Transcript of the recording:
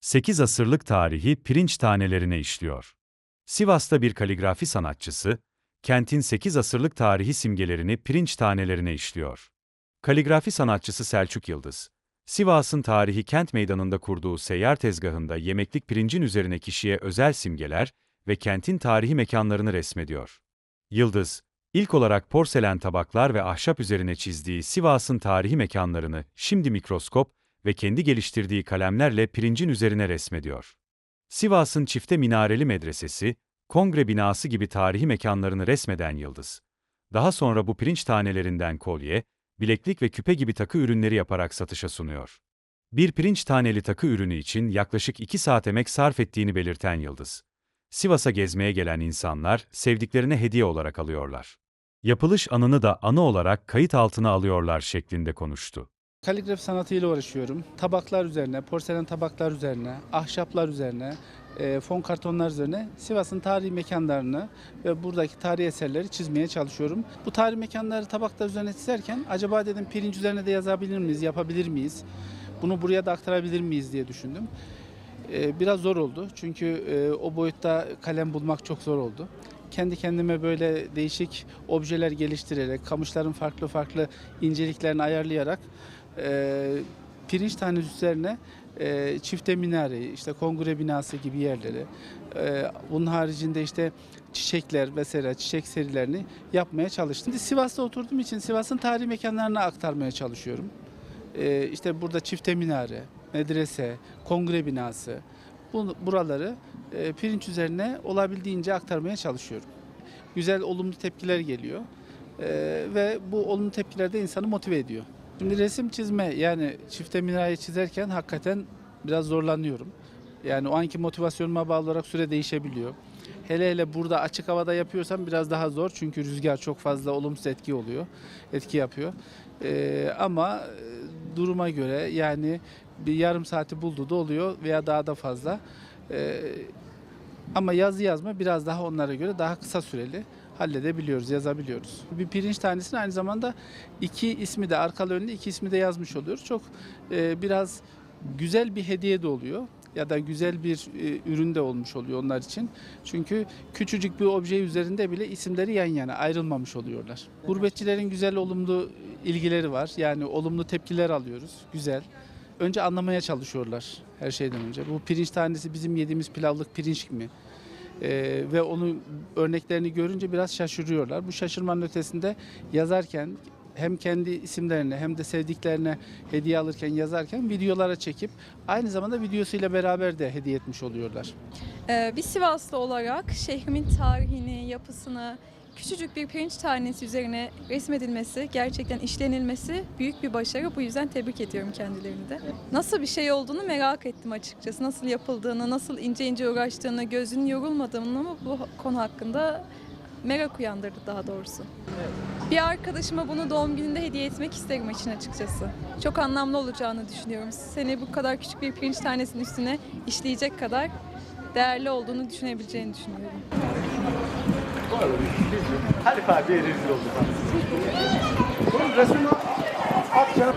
8 asırlık tarihi pirinç tanelerine işliyor. Sivas'ta bir kaligrafi sanatçısı, kentin 8 asırlık tarihi simgelerini pirinç tanelerine işliyor. Kaligrafi sanatçısı Selçuk Yıldız, Sivas'ın tarihi kent meydanında kurduğu seyyar tezgahında yemeklik pirincin üzerine kişiye özel simgeler ve kentin tarihi mekanlarını resmediyor. Yıldız, ilk olarak porselen tabaklar ve ahşap üzerine çizdiği Sivas'ın tarihi mekanlarını şimdi mikroskop ve kendi geliştirdiği kalemlerle pirincin üzerine resmediyor. Sivas'ın çifte minareli medresesi, kongre binası gibi tarihi mekanlarını resmeden Yıldız. Daha sonra bu pirinç tanelerinden kolye, bileklik ve küpe gibi takı ürünleri yaparak satışa sunuyor. Bir pirinç taneli takı ürünü için yaklaşık 2 saat emek sarf ettiğini belirten Yıldız. Sivas'a gezmeye gelen insanlar sevdiklerine hediye olarak alıyorlar. Yapılış anını da anı olarak kayıt altına alıyorlar şeklinde konuştu. Kaligrafi sanatıyla uğraşıyorum. Tabaklar üzerine, porselen tabaklar üzerine, ahşaplar üzerine, e, fon kartonlar üzerine Sivas'ın tarihi mekanlarını ve buradaki tarihi eserleri çizmeye çalışıyorum. Bu tarihi mekanları tabaklar üzerine çizerken acaba dedim pirinç üzerine de yazabilir miyiz, yapabilir miyiz? Bunu buraya da aktarabilir miyiz diye düşündüm. E, biraz zor oldu çünkü e, o boyutta kalem bulmak çok zor oldu. Kendi kendime böyle değişik objeler geliştirerek, kamışların farklı farklı inceliklerini ayarlayarak e, pirinç tanesi üzerine e, çifte minare, işte kongre binası gibi yerleri, e, bunun haricinde işte çiçekler vesaire çiçek serilerini yapmaya çalıştım. Şimdi Sivas'ta oturduğum için Sivas'ın tarihi mekanlarına aktarmaya çalışıyorum. E, işte burada çifte minare, medrese, kongre binası, bu, buraları e, pirinç üzerine olabildiğince aktarmaya çalışıyorum. Güzel olumlu tepkiler geliyor E, ve bu olumlu tepkiler de insanı motive ediyor. Şimdi resim çizme yani çifte minare çizerken hakikaten biraz zorlanıyorum. Yani o anki motivasyonuma bağlı olarak süre değişebiliyor. Hele hele burada açık havada yapıyorsam biraz daha zor çünkü rüzgar çok fazla olumsuz etki oluyor, etki yapıyor. Ee, ama e, duruma göre yani bir yarım saati buldu da oluyor veya daha da fazla. Ee, ama yazı yazma biraz daha onlara göre daha kısa süreli halledebiliyoruz, yazabiliyoruz. Bir pirinç tanesini aynı zamanda iki ismi de arkalı önlü iki ismi de yazmış oluyoruz. Çok e, biraz güzel bir hediye de oluyor ya da güzel bir e, ürün de olmuş oluyor onlar için. Çünkü küçücük bir obje üzerinde bile isimleri yan yana ayrılmamış oluyorlar. Gurbetçilerin güzel olumlu ilgileri var. Yani olumlu tepkiler alıyoruz. Güzel. Önce anlamaya çalışıyorlar her şeyden önce. Bu pirinç tanesi bizim yediğimiz pilavlık pirinç mi? Ee, ve onun örneklerini görünce biraz şaşırıyorlar. Bu şaşırmanın ötesinde yazarken hem kendi isimlerine hem de sevdiklerine hediye alırken yazarken videolara çekip aynı zamanda videosuyla beraber de hediye etmiş oluyorlar. Ee, bir Sivaslı olarak şehrimin tarihini, yapısını, küçücük bir pirinç tanesi üzerine resmedilmesi, gerçekten işlenilmesi büyük bir başarı. Bu yüzden tebrik ediyorum kendilerini de. Nasıl bir şey olduğunu merak ettim açıkçası. Nasıl yapıldığını, nasıl ince ince uğraştığını, gözünün yorulmadığını ama bu konu hakkında merak uyandırdı daha doğrusu. Bir arkadaşıma bunu doğum gününde hediye etmek isterim için açıkçası. Çok anlamlı olacağını düşünüyorum. Seni bu kadar küçük bir pirinç tanesinin üstüne işleyecek kadar değerli olduğunu düşünebileceğini düşünüyorum. Halif abi rezil oldu. Bunun resmini at canım.